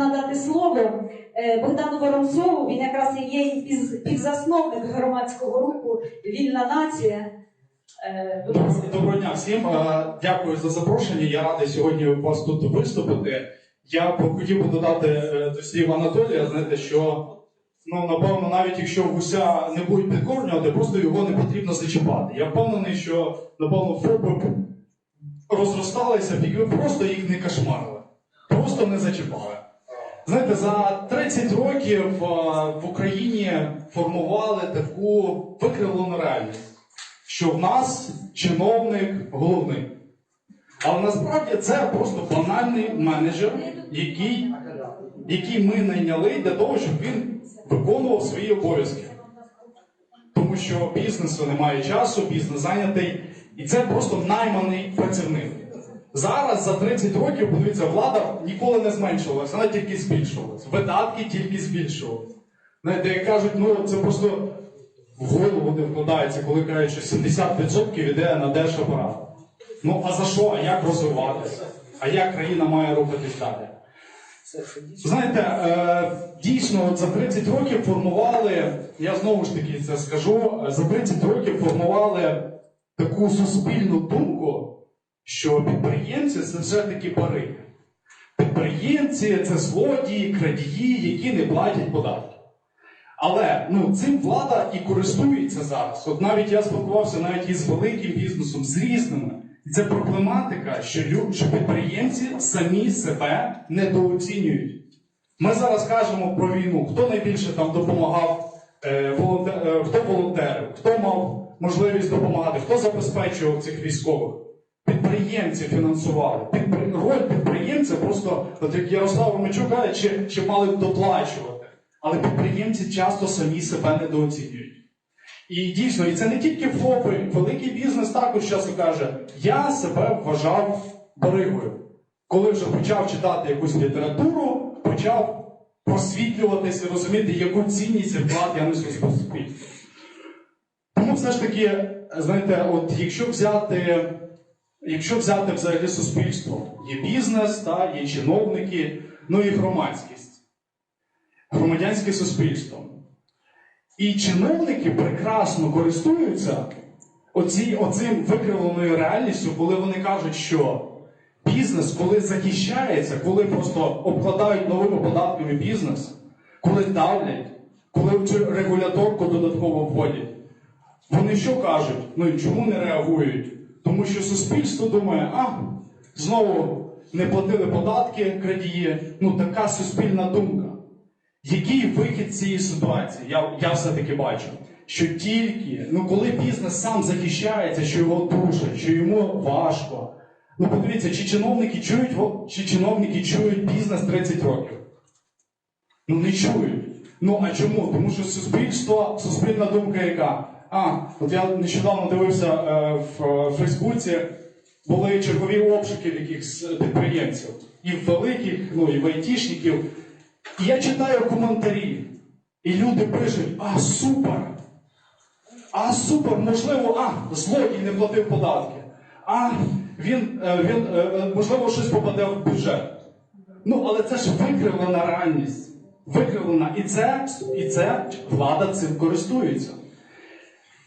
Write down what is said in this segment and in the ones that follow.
надати слово е, Богдану Воронцову. Він якраз є і піз- співзасновник громадського руху Вільна нація. Е. Доброго дня всім. Дякую за запрошення. Я радий сьогодні у вас тут виступити. Я хотів би додати е, до слів Анатолія, знаєте, що ну напевно, навіть якщо гуся не будуть підкормлювати, просто його не потрібно зачіпати. Я впевнений, що напевно ФОПи б розросталися, просто їх не кошмарили, просто не зачіпали. Знаєте, за 30 років е, в Україні формували таку викривлену реальність що в нас чиновник головний. Але насправді це просто банальний менеджер, який, який ми найняли для того, щоб він виконував свої обов'язки. Тому що бізнесу немає часу, бізнес зайнятий, і це просто найманий працівник. Зараз за 30 років, подивіться, влада ніколи не зменшувалася, вона тільки збільшувалася. Видатки тільки збільшувалися. Знаєте, як кажуть, ну це просто в голову не вкладається, коли кажуть, що 70% йде на держапарат. Ну а за що? А як розвиватися? А як країна має рухатись далі? Знаєте, е, дійсно, за 30 років формували, я знову ж таки це скажу, за 30 років формували таку суспільну думку, що підприємці це все-таки бариги. Підприємці це злодії, крадії, які не платять податки. Але ну, цим влада і користується зараз. От навіть я спілкувався навіть із великим бізнесом, з різними. І це проблематика, що, що підприємці самі себе недооцінюють. Ми зараз кажемо про війну. Хто найбільше там допомагав, е, волонте- е, хто волонтерив, хто мав можливість допомагати, хто забезпечував цих військових? Підприємці фінансували. Підпри... Роль підприємця просто, от як Ярослав Ромачук каже, чи, чи мали доплачувати. Але підприємці часто самі себе недооцінюють. І дійсно, і це не тільки ФОПи, великий бізнес також часто каже, я себе вважав баригою. Коли вже почав читати якусь літературу, почав просвітлюватися, розуміти, яку цінність і вклад я несу в суспільство. Тому все ж таки, знаєте, от якщо взяти, якщо взяти взагалі суспільство, є бізнес, та, є чиновники, ну і громадськість громадянське суспільство. І чиновники прекрасно користуються оці, оцим викривленою реальністю, коли вони кажуть, що бізнес, коли захищається, коли просто обкладають новими податками бізнес, коли давлять, коли в регуляторку додатково вводять, вони що кажуть? Ну і чому не реагують? Тому що суспільство думає, а, знову не платили податки крадії, ну така суспільна думка. Який вихід цієї ситуації? Я, я все-таки бачу, що тільки, ну коли бізнес сам захищається, що його душать, що йому важко. Ну подивіться, чи чиновники чують, чи чиновники чують бізнес 30 років? Ну не чують. Ну а чому? Тому що суспільство, суспільна думка яка? А, от я нещодавно дивився е, в е, Фейсбуці, були чергові обшуки якихось підприємців. І великих, ну і в айтішників. І я читаю коментарі, і люди пишуть: а супер! А супер, можливо, а, злодій не платив податки. А він, е, він е, е, можливо, щось попаде в бюджет. Ну, але це ж викривлена реальність. Викривлена. І це, і це влада цим користується.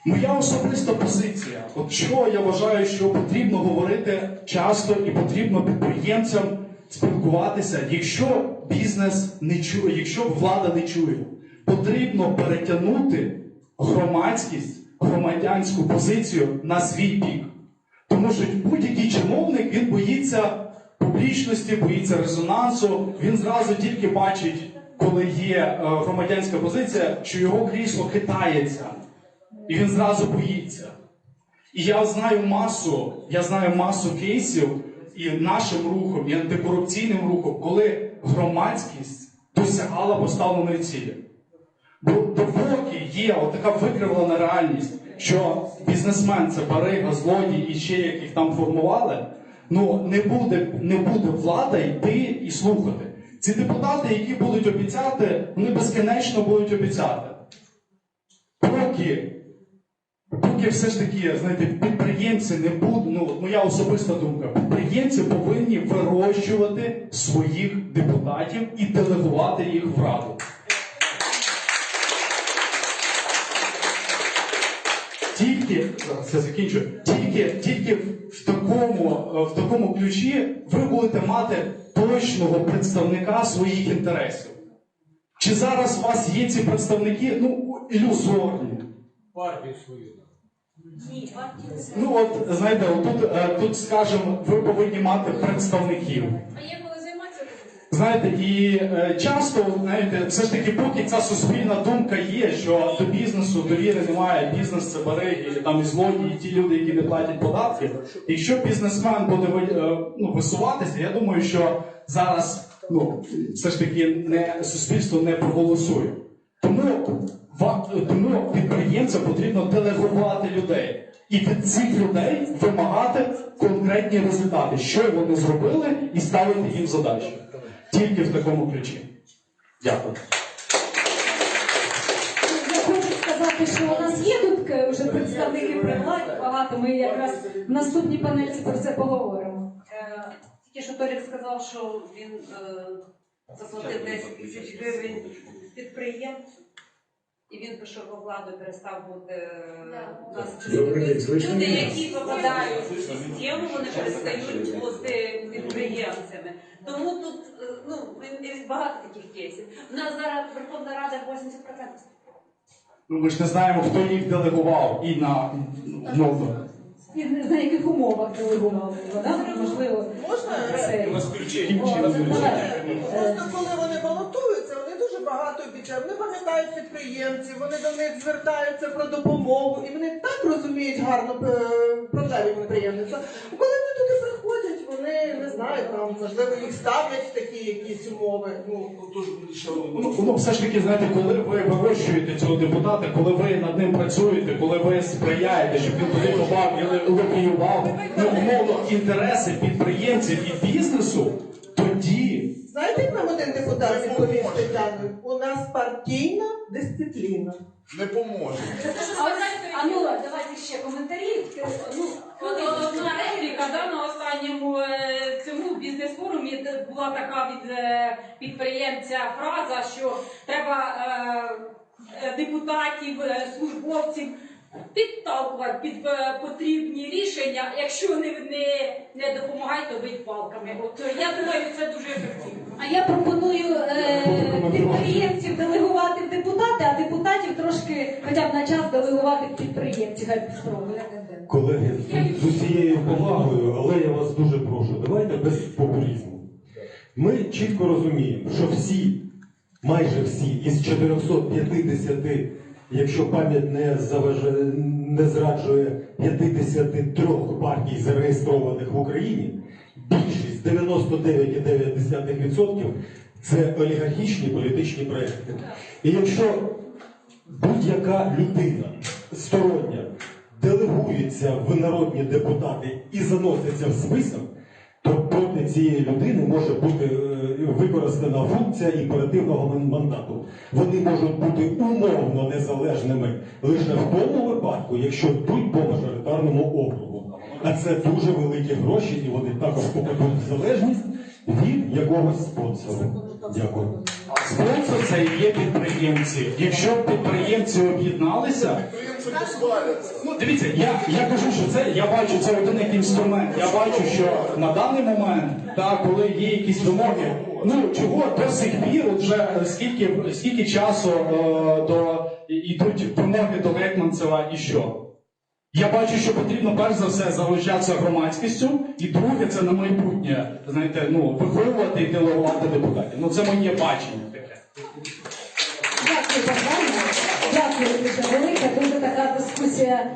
Моя особиста позиція, от що я вважаю, що потрібно говорити часто і потрібно підприємцям спілкуватися, якщо бізнес не чує, якщо влада не чує, потрібно перетягнути громадськість, громадянську позицію на свій бік. Тому що будь-який чиновник він боїться публічності, боїться резонансу, він зразу тільки бачить, коли є е, громадянська позиція, що його крісло хитається. І він зразу боїться. І я знаю масу, я знаю масу кейсів і нашим рухом, і антикорупційним рухом, коли громадськість досягала поставленої цілі. Бо допоки є отака викривлена реальність, що бізнесмен це барига, злодій і ще яких там формували, ну не буде, не буде влада йти і слухати. Ці депутати, які будуть обіцяти, вони безкінечно будуть обіцяти. Поки, поки все ж таки, знаєте, підприємці не будуть, ну моя особиста думка, підприємці повинні вирощувати своїх депутатів і делегувати їх в раду. Тільки я закінчу. Тільки, тільки в такому, е, в такому ключі ви будете мати точного представника своїх інтересів. Чи зараз у вас є ці представники? Ну, ілюзорні. партію свою. Ну от знаєте, тут, е, тут скажімо, ви повинні мати представників. А є коли займатися? Знаєте, і е, часто, знаєте, все ж таки, поки ця суспільна думка є, що до бізнесу довіри немає, бізнес це бариги, там і злодії, і ті люди, які не платять податки. Якщо бізнесмен буде е, ну, висуватися, я думаю, що зараз ну, все ж таки не, суспільство не проголосує. Тому, тому підприємцям потрібно делегувати людей. І від цих людей вимагати конкретні результати, що вони зробили, і ставити їм задачі. Тільки в такому ключі. Дякую. Я хочу сказати, що у нас є тут е, вже представники при владі багато. Ми якраз в наступній панельці про це поговоримо. Е, Тільки що Толік сказав, що він е, заплатив 10 тисяч гривень підприємцю, і він пішов у владу перестав бути е, у нас люди, які попадають у систему, вони перестають бути підприємцями. Тому тут е, ну, багато таких кейсів. У нас зараз Верховна Рада 80%. Ну, ми ж не знаємо, хто їх делегував і на ну, І на яких умовах делегували можливо. Можна? Це... Е, Просто коли вони балотуються, вони дуже багато. Вони пам'ятають підприємців, вони до них звертаються про допомогу, і вони так розуміють гарно е, проблеми підприємництва. Коли вони туди приходять, вони не знаю, там можливо їх ставлять в такі якісь умови. Ну Ну, ну, все ж таки, знаєте, коли ви вирощуєте цього депутата, коли ви над ним працюєте, коли ви сприяєте, щоб він туди попав і лобіював, ну, умовно, інтереси підприємців і бізнесу, один депутат відповів з Тетяною? У нас партійна дисципліна. Не поможе. А, ось- а ну, давайте ще коментарі. Ну, От одна репліка да, на останньому е, цьому бізнес-форумі де була така від е, підприємця фраза, що треба е, е, депутатів, е, службовців підталкувати під е, потрібні рішення. Якщо не, не, не допомагають, то бить палками. От е, я думаю, це дуже ефективно. А я пропоную е, підприємців делегувати в депутати, а депутатів трошки, хоча б на час делегувати в підприємців. Хай. Колеги, з усією повагою, але я вас дуже прошу, давайте без популізму. Ми чітко розуміємо, що всі, майже всі із 450, якщо пам'ять не, заважає, не зраджує 53 партій, зареєстрованих в Україні, більшість 99,9% це олігархічні політичні проекти. І якщо будь-яка людина стороння делегується в народні депутати і заноситься в список, то проти цієї людини може бути е, використана функція імперативного мандату. Вони можуть бути умовно незалежними лише в тому випадку, якщо йдуть по мажоритарному округу. А це дуже великі гроші, і вони також попадуть в залежність від якогось спонсору. Дякую. Спонсор це і є підприємці. Якщо підприємці об'єдналися, Підприємці. Ну, дивіться, я, я кажу, що це я бачу це один як інструмент. Я бачу, що на даний момент, та коли є якісь вимоги, ну чого до сих пір, вже скільки скільки часу е, до йдуть вимоги до Гетманцева і що? Я бачу, що потрібно перш за все залучатися громадськістю, і друге, це на майбутнє, знаєте, ну виховувати і делегувати депутатів. Ну це моє бачення таке. Дякую, Богдане. Дякую дуже велика, дуже така дискусія